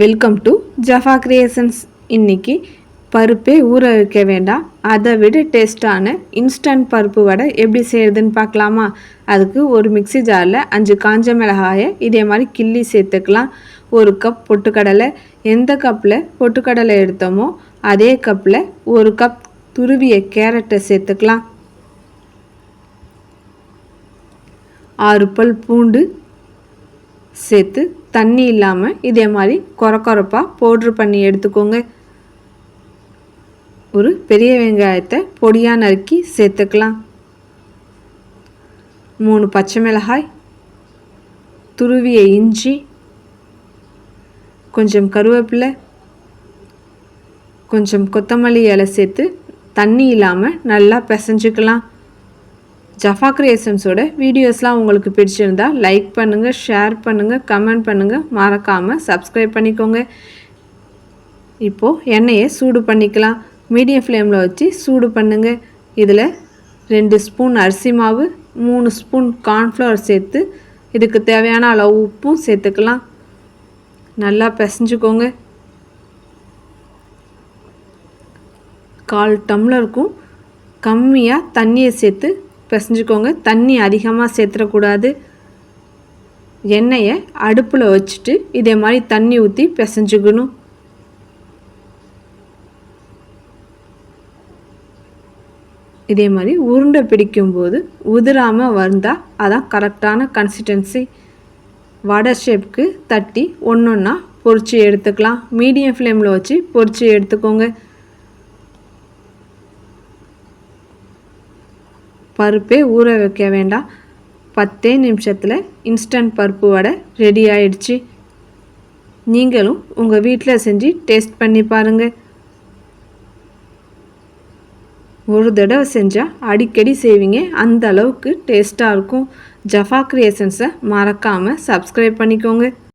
Welcome to Jaffa creations இன்னைக்கு பருப்பே ஊற வைக்க வேண்டாம். அதை விட டேஸ்டான இன்ஸ்டன்ட் பருப்பு வடை எப்படி செய்கிறதுன்னு பார்க்கலாமா? அதுக்கு ஒரு மிக்ஸி ஜாரில் அஞ்சு காஞ்ச மிளகாயை இதே மாதிரி கிள்ளி சேர்த்துக்கலாம். ஒரு கப் பொட்டுக்கடலை. எந்த கப்பில் பொட்டுக்கடலை எடுத்தோமோ அதே கப்பில் ஒரு கப் துருவிய கேரட்டை சேர்த்துக்கலாம். ஆறு பல் பூண்டு சேர்த்து தண்ணி இல்லாமல் இதே மாதிரி கொர கொரப்பாக பவுட்ரு பண்ணி எடுத்துக்கோங்க. ஒரு பெரிய வெங்காயத்தை பொடியாக நறுக்கி சேர்த்துக்கலாம். மூணு பச்சை மிளகாய் துருவிய இஞ்சி கொஞ்சம் கருவேப்பிலை கொஞ்சம் கொத்தமல்லி இலை சேர்த்து தண்ணி இல்லாமல் நல்லா பிசைஞ்சுக்கலாம். ஜஃபா கிரியேஷன்ஸோட வீடியோஸ்லாம் உங்களுக்கு பிடிச்சிருந்தால் லைக் பண்ணுங்கள் ஷேர் பண்ணுங்கள் கமெண்ட் பண்ணுங்கள் மறக்காமல் சப்ஸ்கிரைப் பண்ணிக்கோங்க. இப்போது எண்ணெயை சூடு பண்ணிக்கலாம். மீடியம் ஃப்ளேமில் வச்சு சூடு பண்ணுங்கள் இதில் ரெண்டு ஸ்பூன் அரிசி மாவு மூணு ஸ்பூன் கார்ன்ஃப்ளவர் சேர்த்து இதுக்கு தேவையான அளவு உப்பும் சேர்த்துக்கலாம். நல்லா பிசைஞ்சுக்கோங்க. கால் டம்ளருக்கும் கம்மியாக தண்ணியை சேர்த்து பிசைஞ்சுக்கோங்க தண்ணி அதிகமாக சேர்த்துடக்கூடாது எண்ணெயை அடுப்பில் வச்சுட்டு இதே மாதிரி தண்ணி ஊற்றி பிசைஞ்சுக்கணும் இதே மாதிரி உருண்டை பிடிக்கும்போது உதிராமல் வந்தால் அதான் கரெக்டான கன்சிஸ்டன்சி வடை ஷேப்புக்கு தட்டி ஒன்று ஒன்றா பொறிச்சு எடுத்துக்கலாம். மீடியம் ஃப்ளேமில் வச்சு பொறிச்சு எடுத்துக்கோங்க. பருப்பே ஊற வைக்க வேண்டாம். பத்தே நிமிஷத்தில் இன்ஸ்டன்ட் பருப்பு வடை ரெடி ஆயிடுச்சு. நீங்களும் உங்கள் வீட்டில் செஞ்சு டேஸ்ட் பண்ணி பாருங்கள் ஒரு தடவை செஞ்சால் அடிக்கடி செய்வீங்க. அந்த அளவுக்கு டேஸ்ட்டாக இருக்கும். ஜஃபா கிரியேஷன்ஸை மறக்காமல் சப்ஸ்கிரைப் பண்ணிக்கோங்க.